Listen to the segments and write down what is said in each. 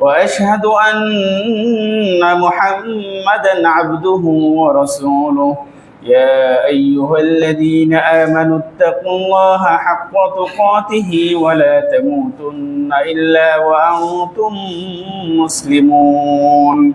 وأشهد أن محمدا عبده ورسوله. يا أيها الذين آمنوا اتقوا الله حق تقاته ولا تموتن إلا وأنتم مسلمون.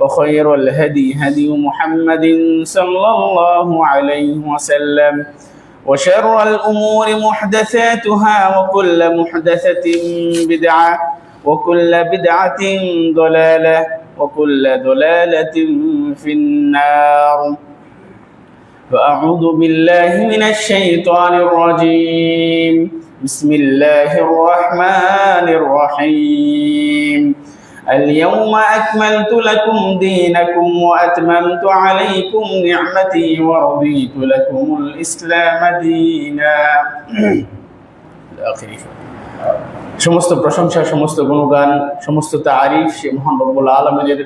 وخير الهدي هدي محمد صلى الله عليه وسلم. وشر الأمور محدثاتها وكل محدثة بدعة وكل بدعة ضلالة وكل ضلالة في النار. فأعوذ بالله من الشيطان الرجيم. بسم الله الرحمن الرحيم. اليوم أكملت لكم دينكم وأتممت عليكم نعمتي ورضيت لكم الإسلام دينا সমস্ত প্রশংসা সমস্ত গুণগান সমস্ত তারিফ সে মহান রব্বুল আলমের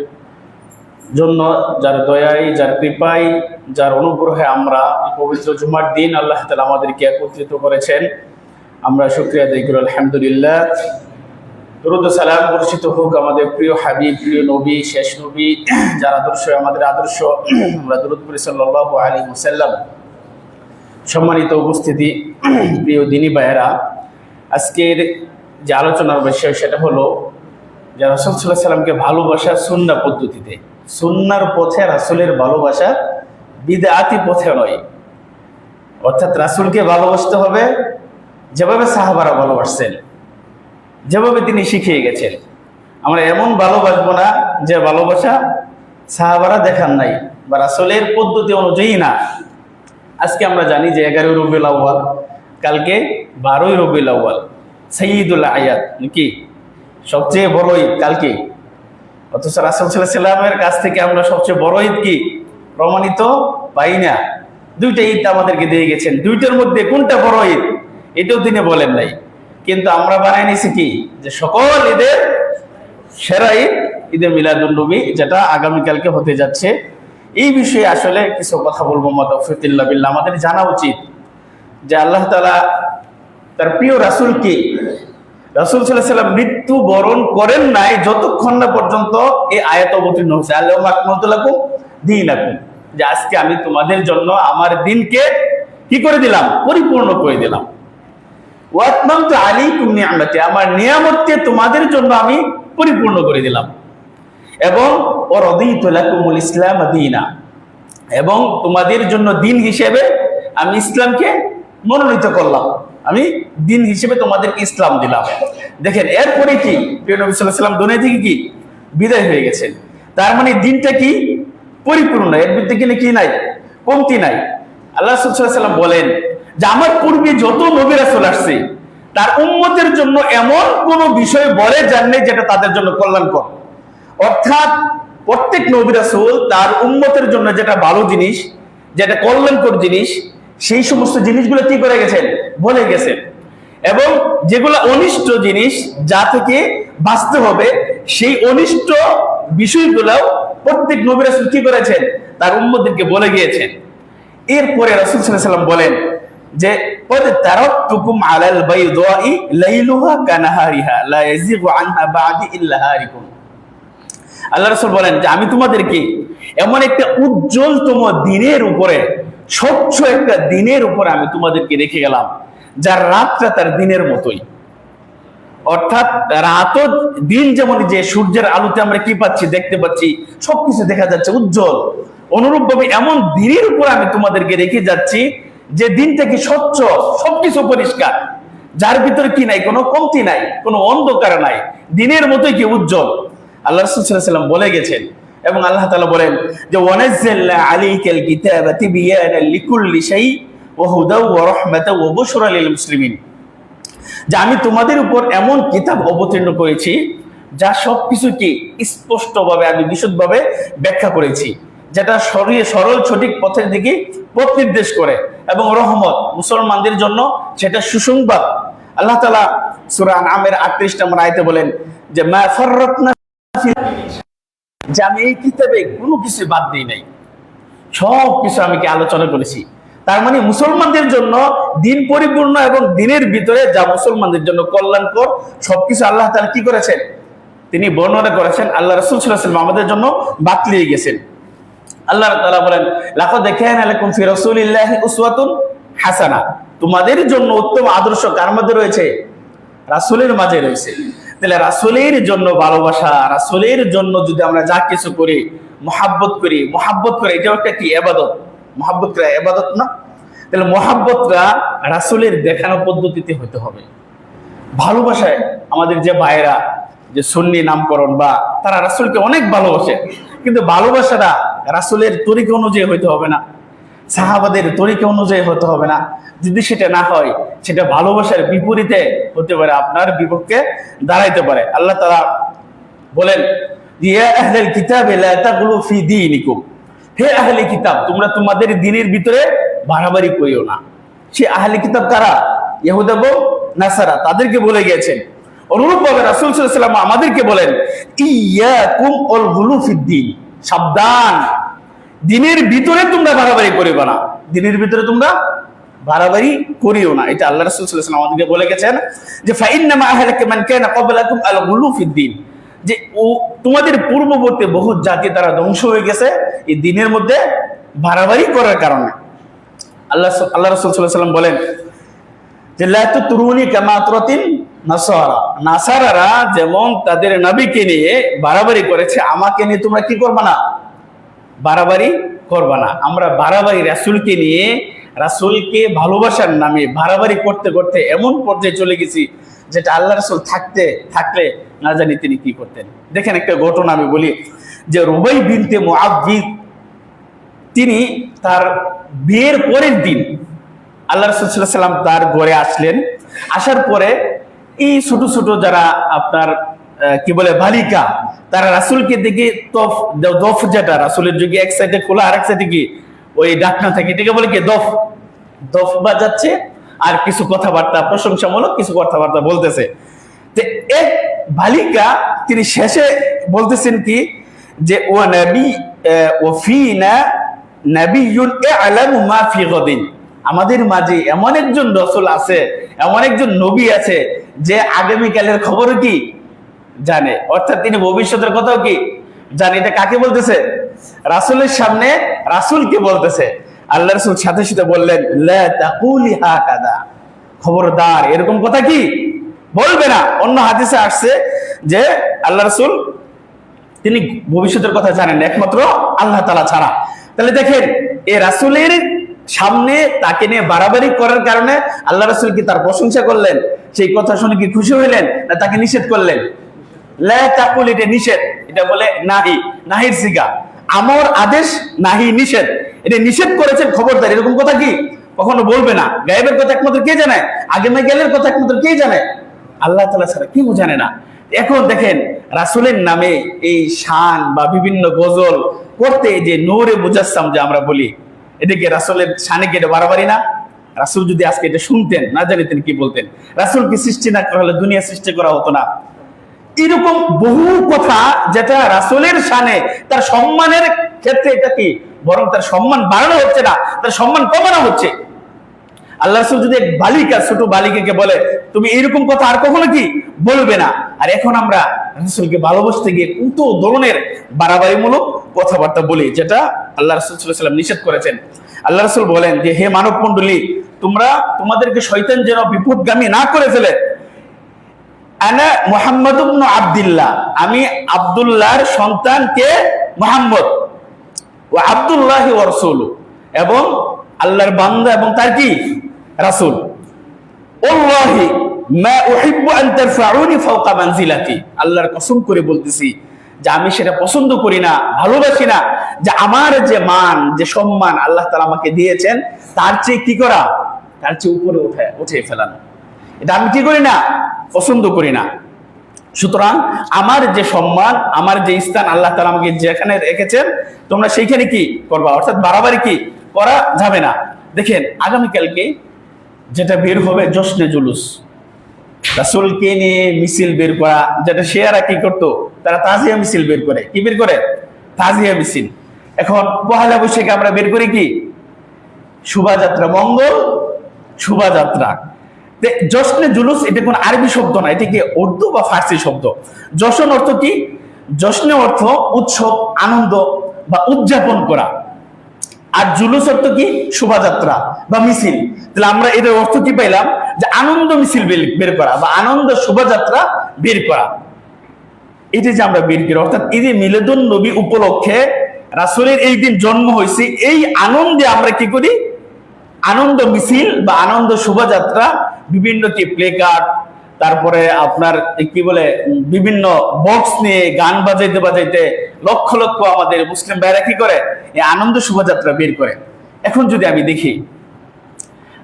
জন্য যার দয়ায় যার কৃপায় যার অনুগ্রহে আমরা পবিত্র জুমার দিন আল্লাহ তালা আমাদেরকে একত্রিত করেছেন আমরা শুক্রিয়া দেই আলহামদুলিল্লাহ দরুদ সালাম বর্ষিত হোক আমাদের প্রিয় হাবিব, প্রিয় নবী, শেষ নবী, যার আদর্শ, আমাদের আদর্শ। আমরা দরুদ করি সাল্লাহ আলী মুসাল্লাম সম্মানিত উপস্থিতি, প্রিয় দিনী ভাইয়েরা, আজকের যে আলোচনার বিষয় সেটা হলো যে রসুল সাল্লাহ সাল্লামকে ভালোবাসা সুন্না পদ্ধতিতে। সুন্নার পথে রাসুলের ভালোবাসা বিদাতি পথে নয়। অর্থাৎ রাসুলকে ভালোবাসতে হবে, যেভাবে সাহাবারা ভালোবাসছেন। যেভাবে তিনি শিখিয়ে গেছেন। আমরা এমন ভালোবাসবো না যে ভালোবাসা সাহাবারা দেখান নাই বা রাসলের পদ্ধতি অনুযায়ী না। আজকে আমরা জানি যে এগারোই রবিউল আউ্বাল কালকে বারোই রবিউল আউ্বাল সঈদুল আয়াত নাকি? সবচেয়ে বড় ঈদ কালকে অথচ রাসুল সাল্লাহ সাল্লামের কাছ থেকে আমরা সবচেয়ে বড় ঈদ কি? প্রমাণিত পাই না। দুইটা ঈদ আমাদেরকে দিয়ে গেছেন। দুইটার মধ্যে কোনটা বড় ঈদ? এটাও তিনি বলেন নাই। কিন্তু আমরা বানাই নিছি কি? যে সকল ঈদের সেরা ঈদ ঈদে মিলাদুলনবী যেটা আগামীকালকে হতে যাচ্ছে। এই বিষয়ে আসলে কিছু কথা বলব মতফিল্লা বিল্লাহ। আমাদের জানা উচিত যে আল্লাহ তালা তার প্রিয় রাসুল কি? রাসুল সাল্লাম মৃত্যু বরণ করেন নাই যতক্ষণ না পর্যন্ত এই আয়াত অবতীর্ণ হয়েছে। আল্লাহ আকমতুল্লাকুম দিন আকুম যে আজকে আমি তোমাদের জন্য আমার দিনকে কি করে দিলাম? পরিপূর্ণ করে দিলাম। ওয়াতমাম তো আলী কুমনি আমাকে আমার নিয়ামতকে তোমাদের জন্য আমি পরিপূর্ণ করে দিলাম। এবং ও রদিতুল ইসলাম দিনা, এবং তোমাদের জন্য দিন হিসেবে আমি ইসলামকে মনোনীত করলাম। আমি দিন হিসেবে তোমাদেরকে ইসলাম দিলাম। দেখেন, এরপরে কি? প্রিয় নবী সাল্লাম থেকে কি? বিদায় হয়ে গেছেন। তার মানে দিনটা কি? পরিপূর্ণ। এর মধ্যে কিনে কি নাই? কমতি নাই। আল্লাহ সাল্লাম বলেন যে আমার পূর্বে যত নবীরা চলে আসছে, তার উন্মতের জন্য এমন কোন বিষয় বলে যাননি যেটা তাদের জন্য কল্যাণকর। অর্থাৎ প্রত্যেক নবী রাসূল তার উন্মতের জন্য যেটা ভালো জিনিস, যেটা কল্যাণকর জিনিস, সেই সমস্ত জিনিসগুলো কি করে গেছেন? বলে গেছেন। এবং যেগুলো অনিষ্ট জিনিস যা থেকে বাঁচতে হবে, সেই অনিষ্ট বিষয়গুলো প্রত্যেক নবী রাসূল কি করেছেন? তার উম্মদেরকে বলে গিয়েছেন। এরপরে রাসূল সাল্লাম বলেন যে قد تركتكم على البيضاء ليلها كنهارها لا يزيغ عنها بعد الا هالك আল্লাহ রাসূল বলেন যে আমি তোমাদেরকে এমন একটা উজ্জ্বলতম দিনের উপরে স্বচ্ছ একটা দিনের উপরে আমি তোমাদেরকে রেখে গেলাম যার রাতটা তার দিনের মতোই অর্থাৎ রাতও দিন যেমন যে সূর্যের আলোতে আমরা কি পাচ্ছি দেখতে পাচ্ছি সবকিছু দেখা যাচ্ছে উজ্জ্বল অনুরূপ ভাবে এমন দিনের উপর আমি তোমাদেরকে রেখে যাচ্ছি যে দিনটা কি স্বচ্ছ, সবকিছু পরিষ্কার। যার ভিতরে কি নাই, কোনো কমতি নাই, কোনো অন্ধকার নাই, দিনের মতোই কি উজ্জ্বল। আল্লাহ রসুলাম বলে গেছেন এবং আল্লাহ তাআলা বলেন যে আমি তোমাদের উপর এমন কিতাব অবতীর্ণ করেছি, যা সবকিছুকে স্পষ্টভাবে আমি বিশদভাবে ব্যাখ্যা করেছি, যেটা সরিয়ে সরল সঠিক পথের দিকে পথ নির্দেশ করে। এবং রহমত মুসলমানদের জন্য সেটা সুসংবাদ। আল্লাহ তালা সুরান আমের আটত্রিশ নম্বর আয়তে বলেন যে যে আমি এই কিতাবে কোনো কিছু বাদ দিই নাই। সব কিছু আমি কি আলোচনা করেছি। তার মানে মুসলমানদের জন্য দিন পরিপূর্ণ এবং দিনের ভিতরে যা মুসলমানদের জন্য কল্যাণকর, সবকিছু আল্লাহ তাআলা কি করেছেন? তিনি বর্ণনা করেছেন, আল্লাহ রসুল সাল্লাল্লাহু আমাদের জন্য বাতলিয়ে গেছেন। আল্লাহ তাআলা বলেন, লাকাদ কানা লাকুম ফি উসওয়াতুন হাসানা। তোমাদের জন্য উত্তম আদর্শ কার মধ্যে রয়েছে? রাসূলের মাঝে রয়েছে। তাহলে রাসূলের জন্য ভালোবাসা, রাসূলের জন্য যদি আমরা যা কিছু করি, মহাব্বত করি, মহাব্বত করে এটাও একটা কি? এবাদত। মহাব্বত করা এবাদত না? তাহলে মহাব্বতটা রাসূলের দেখানো পদ্ধতিতে হতে হবে। ভালোবাসায় আমাদের যে ভাইয়েরা, যে সুন্নি নামকরণ বা তারা রাসূলকে অনেক ভালোবাসে। কিন্তু ভালোবাসাটা রাসূলের তরিকা অনুযায়ী হইতে হবে না। সাহাবাদের তরিকা অনুযায়ী হতে হবে না। যদি সেটা না হয়, সেটা ভালোবাসার বিপরীতে হতে পারে, আপনার বিপক্ষে দাঁড়াইতে পারে। আল্লাহ তারা বলেন হে কিতাব, তোমরা তোমাদের দিনের ভিতরে করিও না। সে আহলে কিতাব তাদেরকে বলে গিয়েছেন অনুরূপ ভাবে রাসূল সাল্লাল্লাহু আমাদেরকে বলেন ইয়াকুম আল গুলু ফিদ্দিন সাবধান। দিনের ভিতরে তোমরা বাড়াবাড়ি করিবে না। দিনের ভিতরে তোমরা বাড়াবাড়ি করিও না। এটা আল্লাহ রাসূল সাল্লাল্লাহু আমাদেরকে বলে গেছেন যে ফাইন্নামা আহলাকা মান কানা ক্বাবলাকুম আল গুলু ফিদ্দিন যে, ও, তোমাদের পূর্ববর্তী বহু জাতি তারা ধ্বংস হয়ে গেছে এই দিনের মধ্যে বাড়াবাড়ি করার কারণে। আল্লাহ আল্লাহ রাসূল ওয়াসাল্লাম বলেন যে, লা তুরুনি কামা তুরাতিন নাসারা। নাসারারা যেমন তাদের নবীকে নিয়ে বাড়াবাড়ি করেছে, আমাকে নিয়ে তোমরা কি করবে না? বাড়াবাড়ি করবা না। আমরা বাড়াবাড়ি রাসূলকে নিয়ে, রাসূলকে ভালোবাসার নামে বাড়াবাড়ি করতে করতে এমন পর্যায়ে চলে গেছি যেটা আল্লাহ রাসূল থাকতে, থাকলে না জানি তিনি কি করতেন। দেখেন একটা ঘটনা আমি বলি, যে রুবাই বিনতে মুআব্বিদ তিনি তার বিয়ের পরের দিন আল্লাহ রসুল্লাহ সাল্লাম তার ঘরে আসলেন। আসার পরে এই ছোট ছোট যারা আপনার কি বলে, বালিকা, তারা রাসুলকে দেখে তফ দফ যেটা, রাসুলের যুগে এক সাইডে খোলা আর এক সাইডে কি, ওই ডাকনা থাকে, এটাকে বলে কি, দফ? দফ বাজাচ্ছে, আর কিছু কথাবার্তা, প্রশংসামূলক কিছু কথাবার্তা বলতেছে। তো এক বালিকা, তিনি শেষে বলতেছেন কি, যে ও নবী ও ফিনা নবিয়ুন আলামু মা ফি গদিন। আমাদের মাঝে এমন একজন রসুল আছে, এমন একজন নবী আছে যে আগামীকালের খবর কি? জানে। অর্থাৎ তিনি ভবিষ্যতের কথাও কি? জানে। এটা কাকে বলতেছে? রাসূলের সামনে রাসূলকে বলতেছে। আল্লাহ রসুল সাথে সাথে বললেন খবরদার। এরকম কথা কি? বলবে না। অন্য হাদিসে আসছে যে আল্লাহ রসুল, তিনি ভবিষ্যতের কথা জানেন, একমাত্র আল্লাহ তালা ছাড়া। তাহলে দেখেন, এ রাসুলের সামনে তাকে নিয়ে বাড়াবাড়ি করার কারণে আল্লাহ রাসুল কি তার প্রশংসা করলেন? সেই কথা শুনে কি খুশি হইলেন? না তাকে নিষেধ করলেন? এটা নিষেধ। এটা বলে নাহি, নাহির সিগা। আমর আদেশ, নাহি, নিষেধ। এটা নিষেধ করেছেন খবরদার। এরকম কথা কি? কখনো বলবে না। গায়েবের কথা একমাত্র কে জানে? আগে না গেলের কথা একমাত্র কে জানে? আল্লাহ তালা ছাড়া কেউ জানে না। এখন দেখেন, রাসুলের নামে এই শান বা বিভিন্ন গজল করতে যে নূরে মুজাসসাম যে আমরা বলি এটাকে রাসুলের কি এটা বাড়াবাড়ি না? রাসুল যদি আজকে এটা শুনতেন, না জানি তিনি কি বলতেন? রাসুল কি সৃষ্টি না করা হলে দুনিয়া সৃষ্টি করা হতো না? এরকম বহু কথা যেটা রাসূলের শানে তার সম্মানের ক্ষেত্রে এটা কি? বরং তার সম্মান বাড়ানো হচ্ছে না, তার সম্মান কমানো হচ্ছে। আল্লাহ রসুল যদি বালিকা, ছোট বালিকাকে বলে, তুমি এরকম কথা আর কখনো কি বলবে না? আর এখন আমরা রাসুলকে ভালোবাসতে গিয়ে কত ধরনের বাড়াবাড়িমূলক কথাবার্তা বলি, যেটা আল্লাহ রসুল সাল্লাম নিষেধ করেছেন। আল্লাহ রসুল বলেন যে, হে মানব মন্ডলী তোমরা তোমাদেরকে শয়তান যেন বিপদগামী না করে ফেলে। আনা মোহাম্মদ আব্দুল্লাহ, আমি আব্দুল্লাহর সন্তানকে মোহাম্মদ। ও আব্দুল্লাহ ও রসুল, এবং আল্লাহর বান্দা এবং তার কি? রাসূল। ওল্লাহি আল্লাহর কসম করে বলতেছি যে আমি সেটা পছন্দ করি না, ভালোবাসি না, যে আমার যে মান, যে সম্মান আল্লাহ তাআলা আমাকে দিয়েছেন, তার চেয়ে কি করা? তার চেয়ে উপরে উঠে উঠে ফেলানো। এটা আমি কি করি না? পছন্দ করি না। সুতরাং আমার যে সম্মান, আমার যে স্থান আল্লাহ তালা আমাকে যেখানে রেখেছেন, তোমরা সেইখানে কি করবা? অর্থাৎ বাড়াবাড়ি কি করা যাবে না? দেখেন, আগামীকালকে যেটা বের হবে জশ্নে জুলুস। রাসুলকে নিয়ে মিছিল বের করা, যেটা শেয়ারা কি করতো? তারা তাজিয়া মিছিল বের করে। কি বের করে? তাজিয়া মিছিল। এখন পহেলা বৈশাখে আমরা বের করি কি? শোভাযাত্রা, মঙ্গল শোভাযাত্রা। জশ্নে জুলুস, এটা কোন আরবি শব্দ না এটা কি উর্দু বা ফার্সি শব্দ। জশন অর্থ কি? জশ্নে অর্থ উৎসব, আনন্দ বা উদযাপন করা। আর জুলুস অর্থ কি? শোভাযাত্রা বা মিছিল। তাহলে আমরা এটার অর্থ কি পাইলাম? যে আনন্দ মিছিল বের- করা বা আনন্দ শোভাযাত্রা বের করা। এটা যে আমরা বের করি, অর্থাৎ যে মিলেদুন নবী উপলক্ষে রাসূলের এই দিন জন্ম হয়েছে, এই আনন্দে আমরা কি করি? আনন্দ মিছিল বা আনন্দ শোভাযাত্রা বিভিন্ন কি প্লে কার্ড তারপরে আপনার কি বলে, বিভিন্ন বক্স নিয়ে গান বাজাইতে বাজাইতে লক্ষ লক্ষ আমাদের মুসলিম ভাইরা কি করে? এই আনন্দ শোভাযাত্রা বের করে। এখন যদি আমি দেখি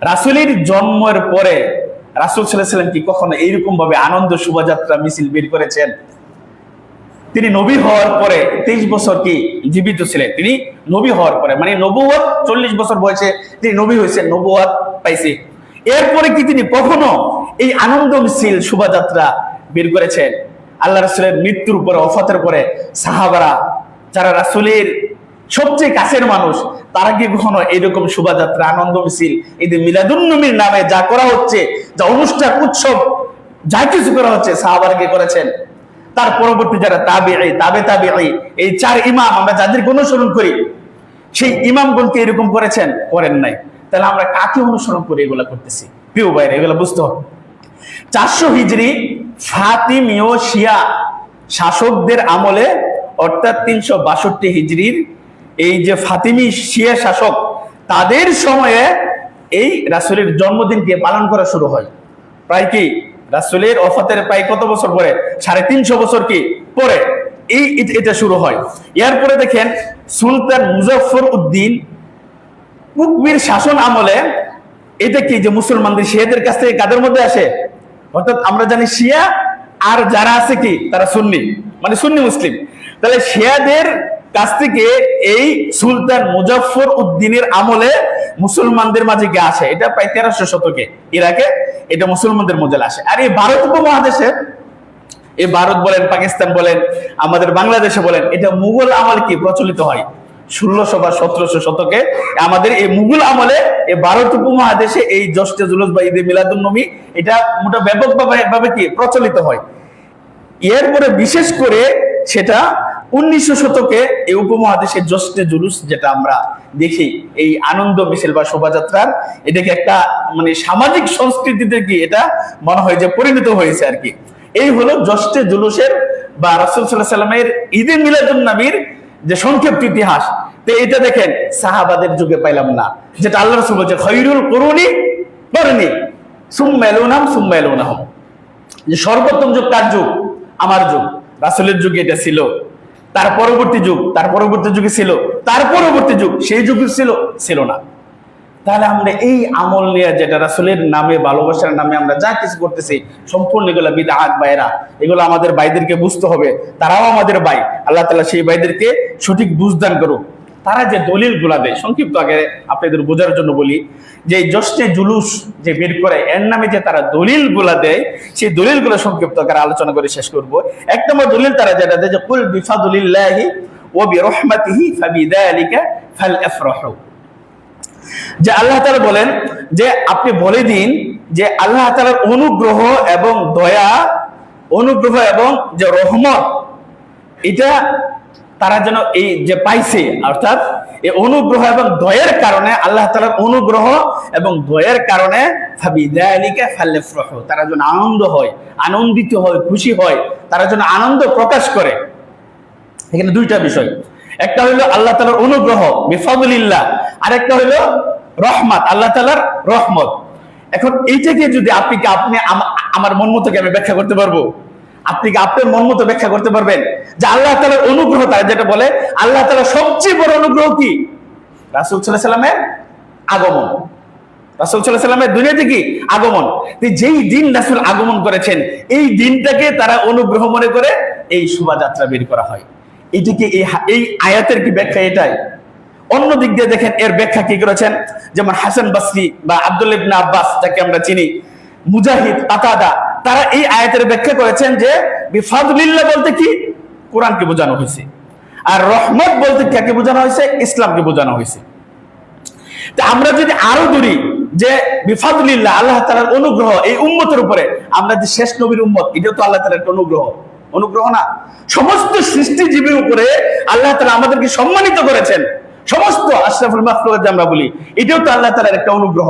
রাসূলের জন্মের পরে রাসুল সাল্লাম কি কখনো এইরকম ভাবে আনন্দ শোভাযাত্রা মিছিল বের করেছেন? তিনি নবী হওয়ার পরে তেইশ বছর কি জীবিত ছিলেন? তিনি নবী হওয়ার পরে মানে নবুয়াত চল্লিশ বছর বয়সে তিনি নবী হয়েছেন নবুয়াত পাইছে। এরপরে কি তিনি কখনো এই আনন্দ মিছিল শোভাযাত্রা বের করেছেন? আল্লাহ রাসূলের মৃত্যুর পরে অফাতের পরে সাহাবারা, যারা রাসূলের সবচেয়ে কাছের মানুষ, তারা কি কখনো এরকম শোভাযাত্রা, আনন্দ মিছিল এই যে মিলাদুন্নবীর নামে যা করা হচ্ছে, যা অনুষ্ঠান, উৎসব, যা কিছু করা হচ্ছে, সাহাবারা কি করেছেন? তার পরবর্তী যারা তাবে তাবে তাবে এই চার ইমাম আমরা যাদেরকে অনুসরণ করি, সেই ইমাম ইমামগণকে এরকম করেছেন, করেন নাই। তাহলে আমরা কাকে অনুসরণ করে এগুলা করতেছি? প্রিয় বাইরে এগুলা বুঝতে হবে। চারশো হিজড়ি ফাতিমীয় শিয়া শাসকদের আমলে, অর্থাৎ তিনশো বাষট্টি হিজড়ির এই যে ফাতিমি শিয়া শাসক, তাদের সময়ে এই রাসূলের জন্মদিনকে পালন করা শুরু হয়। প্রায় কি? রাসূলের অফাতের প্রায় কত বছর পরে? সাড়ে তিনশো বছর কি পরে এই এটা শুরু হয়। এরপরে দেখেন সুলতান মুজফর উদ্দিন কুকবির শাসন আমলে এটা কি যে মুসলমানদের শিয়াদের কাছ থেকে কাদের মধ্যে আসে? অর্থাৎ আমরা জানি শিয়া আর যারা আছে কি? তারা সুন্নি। মানে সুন্নি মুসলিম। তাহলে শিয়াদের কাছ থেকে এই সুলতান মুজাফফর উদ্দিনের আমলে মুসলমানদের মাঝে গিয়ে আসে। এটা প্রায় তেরোশো শতকে ইরাকে এটা মুসলমানদের মধ্যে আসে। আর এই ভারত উপমহাদেশে, এই ভারত বলেন, পাকিস্তান বলেন, আমাদের বাংলাদেশে বলেন, এটা মুঘল আমল কি প্রচলিত হয়? ষোলোশো বা সতেরোশো শতকে আমাদের এই মুঘল আমলে এই ভারত উপমহাদেশে এই জ্যৈষ্ঠ জুলুস বা ঈদে মিলাদুল নবী এটা মোটা ব্যাপকভাবে, ভাবে কি প্রচলিত হয়। এরপরে বিশেষ করে সেটা উনিশশো শতকে এই উপমহাদেশের জ্যৈষ্ঠ জুলুস যেটা আমরা দেখি, এই আনন্দ মিছিল বা শোভাযাত্রার, এটাকে একটা মানে সামাজিক সংস্কৃতিতে কি এটা মনে হয় যে পরিণত হয়েছে আর কি। এই হলো জ্যৈষ্ঠ জুলুসের বা রাসুল সাল্লাহ সাল্লামের ঈদে মিলাদুল নবীর যে সংক্ষিপ্ত ইতিহাস। তো এটা দেখেন, সাহাবাদের যুগে পাইলাম না, যেটা আল্লাহ রসুল বলছে, খৈরুল করুনি করনি সুম্মেলুনাম সুম্মেলুনাহম যে সর্বোত্তম যুগ কার যুগ, আমার যুগ। রাসুলের যুগে এটা ছিল। তার পরবর্তী যুগ, তার পরবর্তী যুগে ছিল, তার পরবর্তী যুগ, সেই যুগে ছিল ছিল না। তাহলে আমরা এই আমল নিয়ে যেটা রাসুলের নামে, ভালোবাসার নামে আমরা যা কিছু করতেছি, সম্পূর্ণ এগুলো বিদাহাত বাইরা এগুলো আমাদের ভাইদেরকে বুঝতে হবে, তারাও আমাদের ভাই। আল্লাহ তালা সেই ভাইদেরকে সঠিক বুঝদান করুক। তারা যে দলিলগুলা দেয়, সংক্ষিপ্ত আগে আপনাদের বোঝার জন্য বলি, যে জশ্নে জুলুস যে বের করে, এর নামে যে তারা দলিলগুলা দেয়, সেই দলিলগুলো সংক্ষিপ্ত আকারে আলোচনা করে শেষ করব। এক নম্বর দলিল তারা যেটা দেয় যে, কুল বিফাদুলিল্লাহি ও বিরহমাতিহি ফাবিদালিকা ফালআফরাহু। যে আল্লাহ তাআলা বলেন যে, আপনি বলে দিন যে আল্লাহ তাআলার অনুগ্রহ এবং দয়া, অনুগ্রহ এবং যে রহমত, এটা তারা যেন এই যে পাইছে, অর্থাৎ এই অনুগ্রহ এবং দয়ের কারণে, আল্লাহ তালার অনুগ্রহ এবং দয়ের কারণে তারা যেন আনন্দ হয়, আনন্দিত হয়, খুশি হয়, তারা যেন আনন্দ প্রকাশ করে। এখানে দুইটা বিষয়। একটা হইল আল্লাহ তালার অনুগ্রহ, বিফাদুলিল্লাহ। আর একটা হইল রহমত, আল্লাহ তালার রহমত। এখন এইটাকে যদি আপনি আপনি আমার মন মতো আমি ব্যাখ্যা করতে পারব? আপনি কি আপনার মন মতো ব্যাখ্যা করতে পারবেন? যে আল্লাহ তালার অনুগ্রহ তারা, যেটা বলে, আল্লাহ তালার সবচেয়ে বড় অনুগ্রহ কি? রাসুল সাল্লাহ সাল্লামের আগমন। রাসুল সাল্লাহ সাল্লামের দুনিয়াতে কি? আগমন। যেই দিন রাসুল আগমন করেছেন, এই দিনটাকে তারা অনুগ্রহ মনে করে এই শোভাযাত্রা বের করা হয়। এইটিকে এই এই আয়াতের কি ব্যাখ্যা এটাই? অন্য দিক দিয়ে দেখেন, এর ব্যাখ্যা কি করেছেন? যেমন হাসান বাসরি বা আব্দুল আব্বাস, যাকে আমরা চিনি, মুজাহিদ আতাদা তারা এই আয়াতের ব্যাখ্যা করেছেন যে, বিফাদুলিল্লাহ বলতে কি? কোরআনকে বোঝানো হয়েছে। আর রহমত বলতে কাকে বোঝানো হয়েছে? ইসলামকে বোঝানো হয়েছে। আমরা যদি আরও দূরি যে, বিফাদুলিল্লাহ, আল্লাহ তালার অনুগ্রহ এই উম্মতের উপরে, আমরা যে শেষ নবীর উম্মত, এটাও তো আল্লাহ তালার একটা অনুগ্রহ। অনুগ্রহ না। সমস্ত সৃষ্টিজীবীর উপরে আল্লাহ তালা আমাদেরকে সম্মানিত করেছেন। সমস্ত আশরাফুল যে আমরা বলি, এটাও তো আল্লাহ তালার একটা অনুগ্রহ।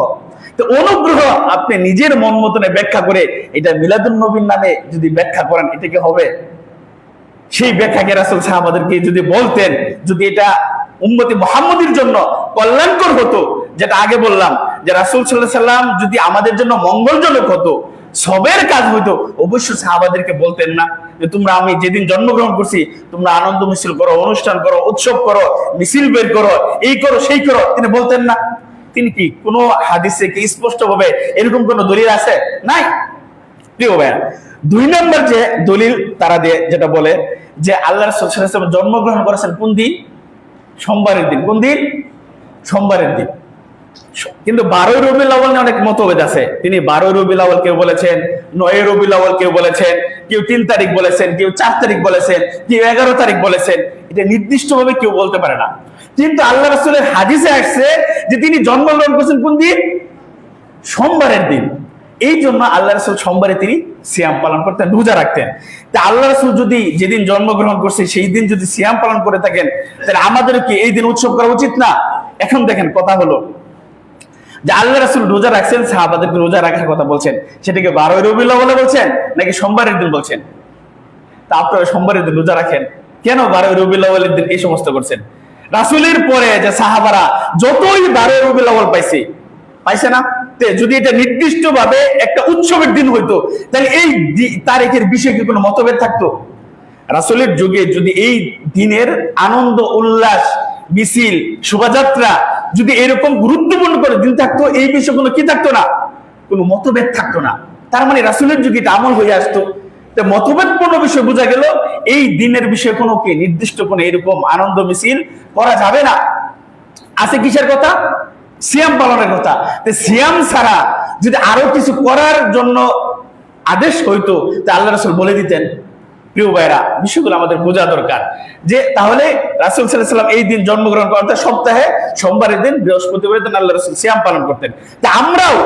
তো অনুগ্রহ আপনি নিজের মন মতনে ব্যাখ্যা করে এটা মিলাদুল নবীর নামে যদি ব্যাখ্যা করেন, এটা কি হবে? সেই ব্যাখ্যাকে রাসুল সাহাবাদেরকে যদি বলতেন, যদি এটা উম্মতি মোহাম্মদের জন্য কল্যাণকর হতো, যেটা আগে বললাম, যে রাসুল সাল্লাহ সাল্লাম যদি আমাদের জন্য মঙ্গলজনক হতো, সবের কাজ হইতো অবশ্যই সাহাবাদেরকে বলতেন না যে তোমরা আমি যেদিন জন্মগ্রহণ করছি, তোমরা আনন্দ মিছিল করো, অনুষ্ঠান করো, উৎসব করো, মিছিল বের করো, এই করো, সেই করো, তিনি বলতেন না। তিনি কি কোনো হাদিসে কি স্পষ্ট ভাবে এরকম কোন দলিল আছে? নাই? প্রিয় ভাইয়া দুই নম্বর যে দলিল তারা দিয়ে যেটা বলে যে আল্লাহ রাসূল জন্মগ্রহণ করেছেন কোন দিন? সোমবারের দিন। কোন দিন? সোমবারের দিন। কিন্তু বারোই রবিউল আউয়াল নিয়ে অনেক মতভেদ আছে। তিনি বারোই রবিউল আউয়াল কেউ বলেছেন নয় রবিউল আউয়াল কেউ বলেছেন, কেউ তিন তারিখ বলেছেন, কেউ চার তারিখ বলেছেন, কেউ এগারো তারিখ বলেছেন। এটা নির্দিষ্টভাবে কেউ বলতে পারে না। কিন্তু আল্লাহ রাসূলের হাদিসে আসছে যে তিনি জন্মগ্রহণ করেছেন কোন দিন? সোমবারের দিন। এই জন্য আল্লাহ রসুল সোমবারে তিনি সিয়াম পালন করতেন, রোজা রাখতেন। তা আল্লাহ রসুল যদি যেদিন জন্মগ্রহণ করছে, সেই দিন যদি সিয়াম পালন করে থাকেন, তাহলে আমাদের কি এই দিন উৎসব করা উচিত না? এখন দেখেন, কথা হলো যে আল্লাহ রাসুল রোজা রাখছেন, সাহাবাদেরকে রোজা রাখার কথা বলছেন। সেটাকে বারোই রবিউল্লাহ বলে বলছেন, নাকি সোমবারের দিন বলছেন? তা আপনারা সোমবারের দিন রোজা রাখেন। কেন বারোই রবিউল্লাহ দিন এই সমস্ত করছেন? রাসুলের পরে যে সাহাবারা যতই বারোই রবিউল্লাহ পাইছে পাইছে না? যদি এটা নির্দিষ্ট ভাবে একটা উৎসবের দিন হইতো, তাহলে এই তারিখের বিষয়ে কি কোনো মতভেদ থাকতো? রাসুলের যুগে যদি এই দিনের আনন্দ, উল্লাস, মিছিল, শোভাযাত্রা যদি এরকম গুরুত্বপূর্ণ করে দিন থাকতো, এই বিষয়ে কোনো কি থাকতো না? কোনো মতভেদ থাকতো না। তার মানে রাসুলের যুগে এটা আমল হয়ে আসতো। মতভেদপূর্ণ বিষয় বোঝা গেল, এই দিনের বিষয়ে কোনো কি নির্দিষ্ট কোনো এরকম আনন্দ মিছিল করা যাবে না। আছে কিসের কথা? সিয়াম পালনের কথা। সিয়াম ছাড়া যদি আরও কিছু করার জন্য আদেশ হইতো, তা আল্লাহ রাসুল বলে দিতেন। প্রিয় ভাইরা বিষয়গুলো আমাদের বোঝা দরকার। যে তাহলে রাসুল সাল্লাহ সাল্লাম এই দিন জন্মগ্রহণ করেন সপ্তাহে সোমবারের দিন বৃহস্পতিবার দিন আল্লাহ রাসুল সিয়াম পালন করতেন। তা আমরাও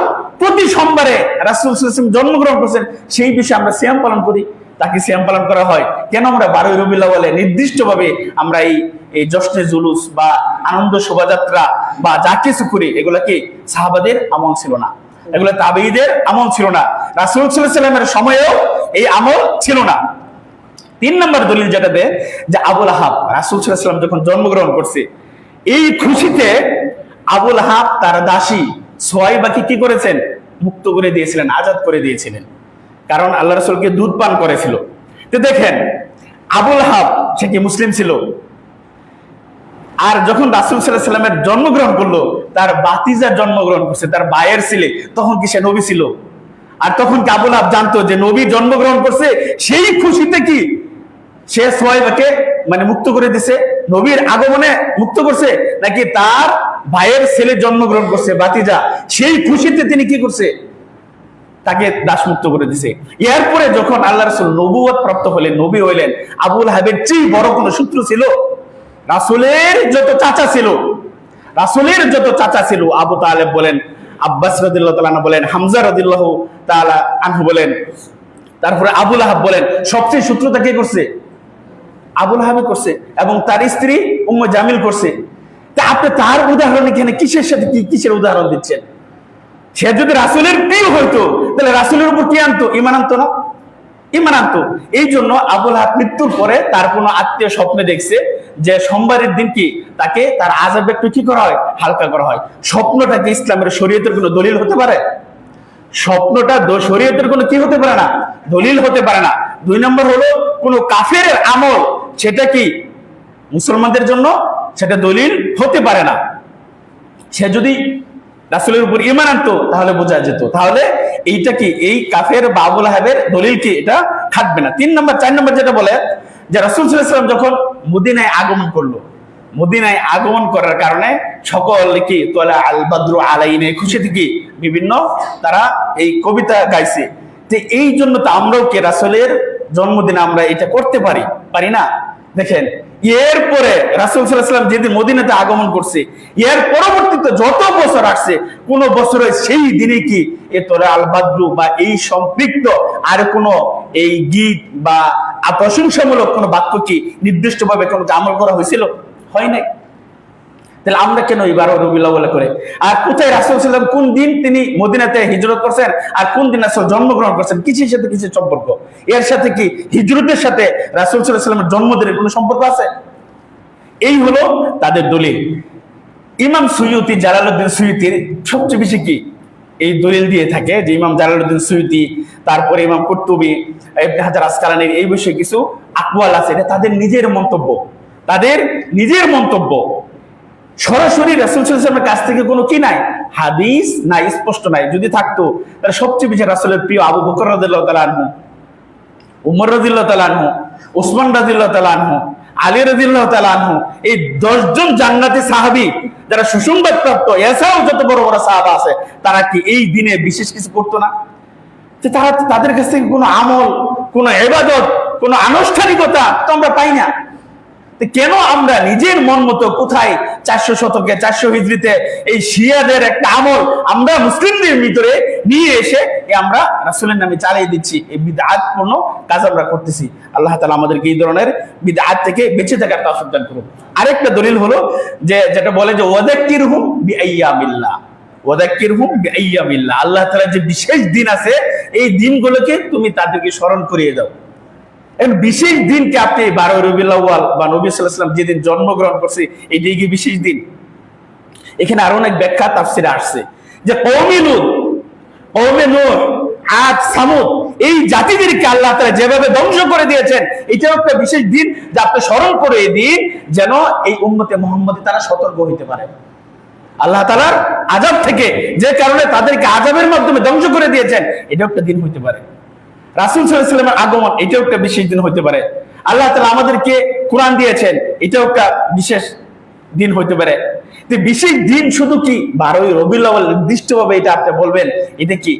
প্রতি সোমবারে রাসুল জন্মগ্রহণ করছেন, সেই বিষয়ে আমরা শ্যাম পালন করি। তাকে শ্যাম পালন করা হয়। কেন আমরা বারোই রবিল্লা বলে নির্দিষ্টভাবে আমরা এই এই জশ্নে জুলুস বা আনন্দ শোভাযাত্রা বা যা কিছু করি এগুলা কি সাহাবাদের আমল ছিল না। এগুলো তাবেঈদের আমল ছিল না। রাসুল সাল্লামের সময়েও এই আমল ছিল না। তিন নম্বর দলিল যেটা দেয়, যে আবুল আহাব, রাসুল সাল্লাম যখন জন্মগ্রহণ করছে, এই খুশিতে আবুল আহাব তার দাসী সোয়াইবাকে কি করেছেন? মুক্ত করে দিয়েছিলেন, আজাদ করে দিয়েছিলেন। কারণ আল্লাহ রসুলকে দুধ পান করেছিল। তো দেখেন, আবুল হাব, সে কি মুসলিম ছিল? আর যখন রাসুল সাল্লাহ সাল্লামের জন্মগ্রহণ করল, তার বাতিজার জন্মগ্রহণ করছে, তার বায়ের ছিলে, তখন কি সে নবী ছিল? আর তখন কি আবুল হাব জানতো যে নবী জন্মগ্রহণ করছে, সেই খুশিতে কি সে সোয়াইবাকে মানে মুক্ত করে দিছে? নবীর আগমনে মুক্ত করছে, নাকি তার ভাইয়ের ছেলে জন্মগ্রহণ করছে বাতিজা সেই খুশিতে তিনি কি করছে? তাকে দাসমুক্ত করে দিছে। এরপরে যখন আল্লাহ রসুল নবুয়ত প্রাপ্ত হলেন, নবী হইলেন, আবুল হাবের চেয়ে বড় কোন সূত্র ছিল? রাসুলের যত চাচা ছিল, রাসুলের যত চাচা ছিল, আবু তালেব বলেন, আব্বাস রদুল্লাহ তালা বলেন, হামজা রদিল্লাহ তালা আনহু বলেন, তারপরে আবুল আহাব বলেন, সবচেয়ে সূত্রতা কে করছে? আবুল আহাবি করছে এবং তার স্ত্রী উম্ম জামিল করছে। তা আপনি তার উদাহরণ এখানে কিসের সাথে কিসের উদাহরণ দিচ্ছেন? সে যদি রাসুলের প্রিয় হইতো, তাহলে রাসুলের উপর কি আনতো? ইমান আনতো না? ইমান আনতো। এই জন্য আবুল হাত মৃত্যুর পরে তার কোনো আত্মীয় স্বপ্নে দেখছে যে সোমবারের দিন কি তাকে তার আজাব একটু কি করা হয়? হালকা করা হয়। স্বপ্নটা কি ইসলামের শরীয়তের কোনো দলিল হতে পারে? স্বপ্নটা শরীয়তের কোনো কি হতে পারে না? দলিল হতে পারে না। দুই নম্বর হলো কোনো কাফের আমল সেটা কি? মুসলমানদের জন্য সেটা দলিল হতে পারে না। সে যদি রাসুলের উপর ইমান আনতো, তাহলে বোঝা যেত। তাহলে এইটা কি? এই কাফের বাবুল হাবের দলিল কি? এটা থাকবে না। তিন নম্বর, চার নম্বর যেটা বলে, যে রাসুল সাল্লাম যখন মদিনায় আগমন করল, মদিনায় আগমন করার কারণে সকল কি? তোলা আল বাদ্রু আলাইনে, খুশি থেকে বিভিন্ন তারা এই কবিতা গাইছে। যে এই জন্য তো আমরাও কে রাসুলের জন্মদিনে আমরা এটা করতে পারি পারি না? দেখেন, এরপরে রাসুল সাল্লাম যেদিন মদিনাতে আগমন করছে, এর পরবর্তীতে যত বছর আসছে, কোন বছরে সেই দিনে কি এ তোরা আল বাদ্রু বা এই সম্পৃক্ত আর কোন এই গীত বা প্রশংসামূলক কোন বাক্য কি নির্দিষ্ট ভাবে কোনো আমল করা হয়েছিল? হয় নাই। তাহলে আমরা কেন এই বারো রবিল্লা বলে করে? আর কোথায় রাসুল সাল্লাম কোন দিন তিনি মদিনাতে হিজরত করছেন আর কোন দিন রাসুল জন্মগ্রহণ করছেন? কিছুর সাথে কিছু সম্পর্ক? এর সাথে কি হিজরতের সাথে রাসুল সাল্লামের জন্মদিনের কোনো সম্পর্ক আছে? এই হলো তাদের দলিল। ইমাম সুয়ুতি জালালউদ্দিন সুয়ুতির সবচেয়ে বেশি কি? এই দলিল দিয়ে থাকে যে ইমাম জালালউদ্দিন সুয়ুতি, তারপরে ইমাম কুর্তুবি হাজার আসকালানির এই বিষয়ে কিছু আকওয়াল আছে। এটা তাদের নিজের মন্তব্য। তাদের নিজের মন্তব্য। সরাসরি রাসুল সাল্লামের কাছ থেকে কোনো কি নাই? হাদিস নাই, স্পষ্ট নাই। যদি থাকতো, তাহলে সবচেয়ে বেশি রাসুলের প্রিয় আবু বকর রাদিল্লাহু তাআলা আনহু, উমর রাদিল্লাহু তাআলা আনহু ওসমান রাদিল্লাহু তাআলা আনহু, আলী রাদিল্লাহু তাআলা আনহু, এই দশজন জান্নাতি সাহাবী যারা সুসংবাদ প্রাপ্ত এছাড়াও যত বড় বড় সাহাবা আছে, তারা কি এই দিনে বিশেষ কিছু করতো না? যে তারা, তাদের কাছ থেকে কোনো আমল, কোনো এবাদত কোনো আনুষ্ঠানিকতা তো আমরা পাই না। কেন আমরা নিজের মন মতো কোথায় চারশো শতকে, চারশো হিজড়িতে এই শিয়াদের একটা আমল আমরা মুসলিমদের ভিতরে নিয়ে এসে আমরা রাসুলের নামে চালিয়ে দিচ্ছি? এই বিদাতপূর্ণ কাজ আমরা করতেছি। আল্লাহ তালা আমাদেরকে এই ধরনের বিদাত থেকে বেঁচে থাকার তৌফিক দান করুন। আরেকটা দলিল হলো যে, যেটা বলে যে ওয়াদাক্কির হুম বিআইয়ামিল্লাহ। আল্লাহ তাআলা যে বিশেষ দিন আছে, এই দিনগুলোকে তুমি তাদেরকে স্মরণ করিয়ে দাও। বিশেষ দিনকে আপনি বারো রবিউল বা নবী ওয়াসাল্লাম যেদিন জন্মগ্রহণ করছে, এটাই কি বিশেষ দিন? এখানে আরও অনেক ব্যাখ্যা তাফসিরে আসছে যে কওমে নূহ, আদ, সামুদ, এই জাতিদেরকে আল্লাহ তাআলা যেভাবে ধ্বংস করে দিয়েছেন, এটাও একটা বিশেষ দিন যা আপনি স্মরণ করে দিন যেন এই উম্মতে মুহাম্মদে তারা সতর্ক হইতে পারে। আল্লাহ তাআলার আযাব থেকে যে কারণে তাদেরকে আযাবের মাধ্যমে ধ্বংস করে দিয়েছেন, এটাও একটা দিন হইতে পারে। রাসুল সাল্লামের আগমন এটাও একটা বিশেষ দিন হতে পারে। আল্লাহ তালা আমাদেরকে কোরআন দিয়েছেন, এটাও একটা বিশেষ দিন হতে পারে। বিশেষ দিন শুধু কি বারোই রবিউল আউয়াল নির্দিষ্টভাবে এটা আপনি বলবেন, এটা কি?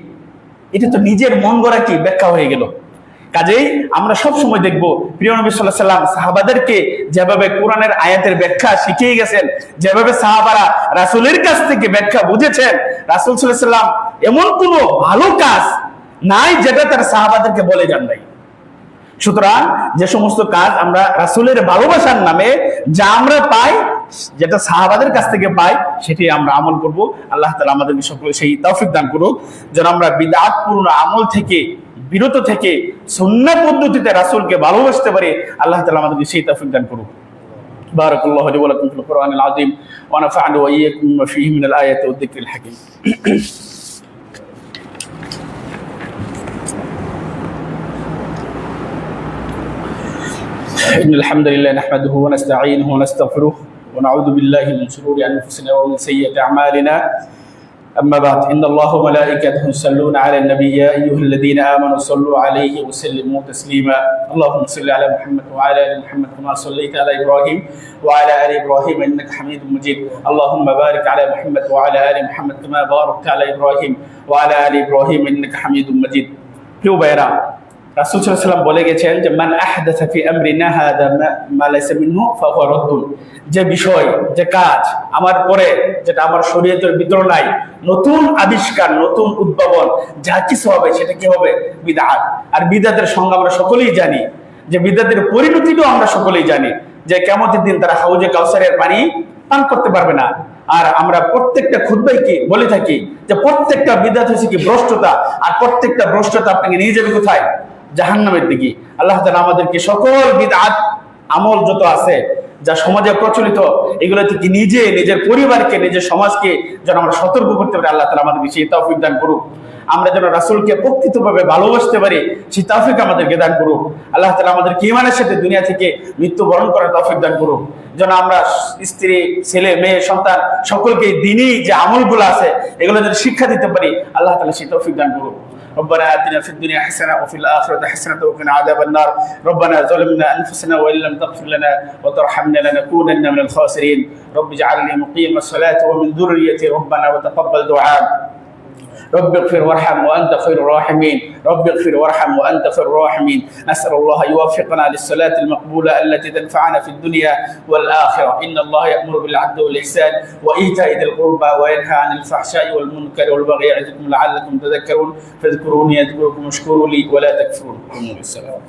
এটা তো নিজের মন গড়া কি? ব্যাখ্যা হয়ে গেল। কাজেই আমরা সব সময় দেখব, প্রিয় নবী সাল্লাহ সাল্লাম সাহাবাদেরকে যেভাবে কোরআনের আয়াতের ব্যাখ্যা শিখিয়ে গেছেন, যেভাবে সাহাবারা রাসুলের কাছ থেকে ব্যাখ্যা বুঝেছেন, রাসুল সাল্লাহ সাল্লাম এমন কোনো ভালো কাজ নাই যেটা তার সাহাবাদেরকে বলে যান নাই সুতরাং যে সমস্ত কাজ আমরা রাসুলের ভালোবাসার নামে যা আমরা পাই যেটা সাহাবাদের কাছ থেকে পাই সেটি আমরা আমল করব আল্লাহ তালা আমাদেরকে সকলে সেই তৌফিক দান করুক যেন আমরা বিদাতপূর্ণ আমল থেকে বিরত থেকে সুন্নাহ পদ্ধতিতে রাসূলকে ভালোবাসতে পারি আল্লাহ তাআলা আমাদেরকে সেই তৌফিক দান করুক بارك الله لي ولكم في القرآن العظيم ونفعني وإياكم بما فيه من الآيات والذكر الحكيم إن الحمد لله نحمده ونستعينه ونستغفره ونعوذ بالله من شرور أنفسنا ومن سيئات أعمالنا أما بعد إن الله وملائكته يصلون على النبي يا أيها الذين آمنوا صلوا عليه وسلموا تسليما اللهم صل على محمد وعلى آل محمد كما صليت على إبراهيم وعلى آل إبراهيم إنك حميد مجيد اللهم بارك على محمد وعلى آل محمد كما باركت على إبراهيم وعلى آل إبراهيم إنك حميد مجيد প্রিয় ভাইরা রাসূল সাল্লাল্লাহু আলাইহি ওয়াসাল্লাম বলে গেছেন যে, মান আহদাথা ফি আমরিনা হাদা মা- মিনহু, ফাহুয়া যে বিষয়, যে কাজ আমার পরে, যেটা আমার শরীয়তের ভিতর নাই নতুন আবিষ্কার, নতুন উদ্ভাবন, যা কিছু হবে সেটা কি হবে? বিদআত আর বিদআতের সঙ্গে আমরা সকলেই জানি। যে বিদআতের পরিণতিটাও আমরা সকলেই জানি। যে কেমতের দিন তারা হাউজে কাউসারের পানি পান করতে পারবে না। আর আমরা প্রত্যেকটা খুদ্াইকে বলে থাকি যে, প্রত্যেকটা বিদ্যাত হচ্ছে কি ভ্রষ্টতা। আর প্রত্যেকটা ভ্রষ্টতা আপনাকে নিয়ে যাবে কোথায়? জাহান্নামের দিকে। আল্লাহ তাআলা আমাদেরকে সকল বিদআত, আমল যত আছে, যা সমাজে প্রচলিত, এগুলো থেকে নিজে, নিজের পরিবারকে, নিজের সমাজকে যেন আমরা সতর্ক করতে পারি, আল্লাহ তালা আমাদেরকে সেই তৌফিক দান করুক। আমরা যেন রাসূলকে প্রকৃতভাবে ভালোবাসতে পারি, সেই তৌফিক আমাদেরকে দান করুক। আল্লাহ তালা আমাদের ইমানের সাথে দুনিয়া থেকে মৃত্যুবরণ করার তৌফিক দান করুক। যেন আমরা স্ত্রী, ছেলে, মেয়ে, সন্তান সকলকে দিনই যে আমলগুলো আছে, এগুলো যেন শিক্ষা দিতে পারি, আল্লাহ তালা সেই তৌফিক দান করুক। ربنا آتنا في الدنيا حسنة وفي الآخرة حسنة وقنا عذاب النار. ربنا ظلمنا أنفسنا وإن لم تغفر لنا وترحمنا لنكونن من الخاسرين. رب اجعلني مقيم الصلاة ومن ذريتي ربنا وتقبل دعاء. رب اغفر وارحم وأنت خير الراحمين. رب اغفر وارحم وأنت خير الراحمين. نسأل الله يوفقنا للصلاة المقبولة التي تنفعنا في الدنيا والآخرة. إن الله يأمر بالعدل والإحسان وإيتاء ذي القربى وينهى عن الفحشاء والمنكر والبغي يعظكم لعلكم تذكرون. فاذكروني اذكركم واشكروا لي ولا تكفرون قوموا بالسلام